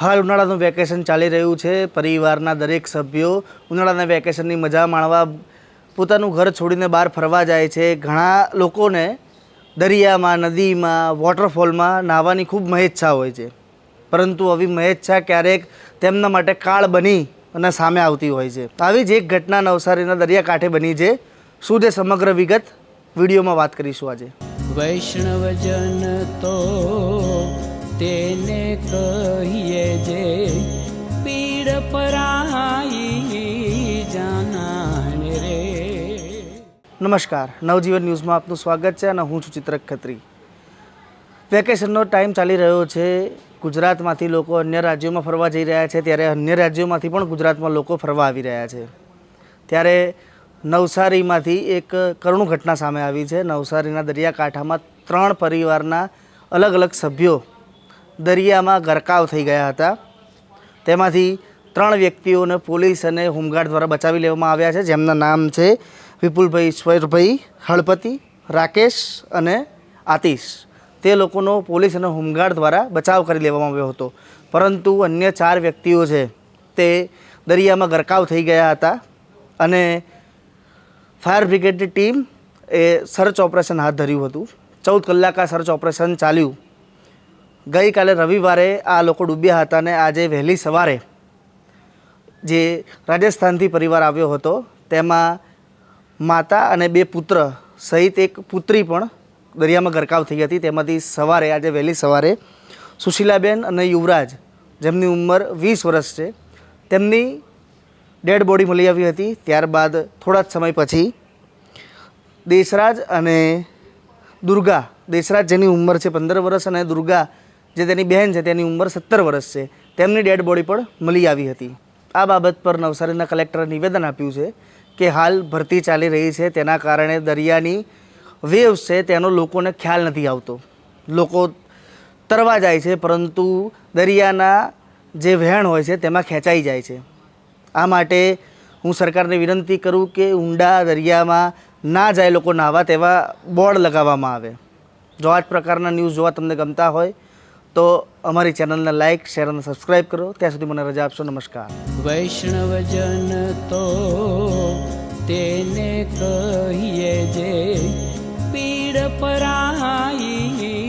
હાલ ઉનાળાનું વેકેશન ચાલી રહ્યું છે. પરિવારના દરેક સભ્યો ઉનાળાના વેકેશનની મજા માણવા પોતાનું ઘર છોડીને બહાર ફરવા જાય છે. ઘણા લોકોને દરિયામાં, નદીમાં વોટરફોલમાં નાહવાની ખૂબ મહેચ્છા હોય છે. પરંતુ આવી મહેચ્છા ક્યારેક તેમના માટે કાળ બની અને સામે આવતી હોય છે. આવી જ એક ઘટના નવસારીના દરિયાકાંઠે બની છે. શું તે સમગ્ર વિગત? વિડીયોમાં વાત કરીશું આજે. વૈષ્ણવજન તો તેને કહીએ જે પીડ પરાઈ જાનાને રે. નમસ્કાર. નવજીવન ન્યૂઝમાં આપનું સ્વાગત છે અને હું છું ચિત્રક ખત્રી. વેકેશનનો ટાઈમ ચાલી રહ્યો છે. ગુજરાતમાંથી લોકો અન્ય રાજ્યોમાં ફરવા જઈ રહ્યા છે. ત્યારે અન્ય રાજ્યોમાંથી પણ ગુજરાતમાં લોકો ફરવા આવી રહ્યા છે. ત્યારે નવસારીમાંથી એક કરુણ ઘટના સામે આવી છે. નવસારીના દરિયાકાંઠામાં ત્રણ પરિવારના અલગ અલગ સભ્યો દરિયામાં ગરકાવ થઈ ગયા હતા. તેમાંથી ત્રણ વ્યક્તિઓને પોલીસ અને હોમગાર્ડ દ્વારા બચાવી લેવામાં આવ્યા છે, જેમના નામ છે વિપુલભાઈ ઈશ્વરભાઈ હળપતિ, રાકેશ અને આતિશ. તે લોકોનો પોલીસ અને હોમગાર્ડ દ્વારા બચાવ કરી લેવામાં આવ્યો હતો. પરંતુ અન્ય ચાર વ્યક્તિઓ છે, તે દરિયામાં ગરકાવ થઈ ગયા હતા અને ફાયર બ્રિગેડની ટીમ એ સર્ચ ઓપરેશન હાથ ધર્યું હતું. ચૌદ કલાક આ સર્ચ ઓપરેશન ચાલ્યું. ગઈકાલે રવિવારે આ લોકો ડૂબ્યા હતા અને આજે વહેલી સવારે જે રાજસ્થાનથી પરિવાર આવ્યો હતો, તેમાં માતા અને બે પુત્ર સહિત એક પુત્રી પણ દરિયામાં ગરકાવ થઈ હતી. તેમાંથી સવારે, આજે વહેલી સવારે સુશીલાબેન અને યુવરાજ, જેમની ઉંમર વીસ વર્ષ છે, તેમની ડેડ બોડી મળી આવી હતી. ત્યારબાદ થોડા જ સમય પછી દેશરાજ અને દુર્ગા, દેશરાજ જેની ઉંમર છે પંદર વર્ષ અને દુર્ગા જે તેની બહેન છે, તેની ઉંમર સત્તર વર્ષ છે, તેમની ડેડ બોડી પણ મળી આવી હતી. આ બાબત પર નવસારીના કલેક્ટરે નિવેદન આપ્યું છે કે હાલ ભરતી ચાલી રહી છે, તેના કારણે દરિયાની વેવ્સ છે, તેનો લોકોને ખ્યાલ નથી આવતો. લોકો તરવા જાય છે, પરંતુ દરિયાના જે વહેણ હોય છે, તેમાં ખેંચાઈ જાય છે. આ માટે હું સરકારને વિનંતી કરું કે ઊંડા દરિયામાં ના જાય લોકો નાહવા તેવા બોર્ડ લગાવવામાં આવે. જો આ જ પ્રકારના ન્યૂઝ જોવા તમને ગમતા હોય તો અમારી ચેનલને લાઇક શેર અને સબસ્ક્રાઇબ કરો. ત્યાં સુધી મને રજા આપશો. નમસ્કાર. વૈષ્ણવજન તો તેને કહીએ જે પીડ પરાઈ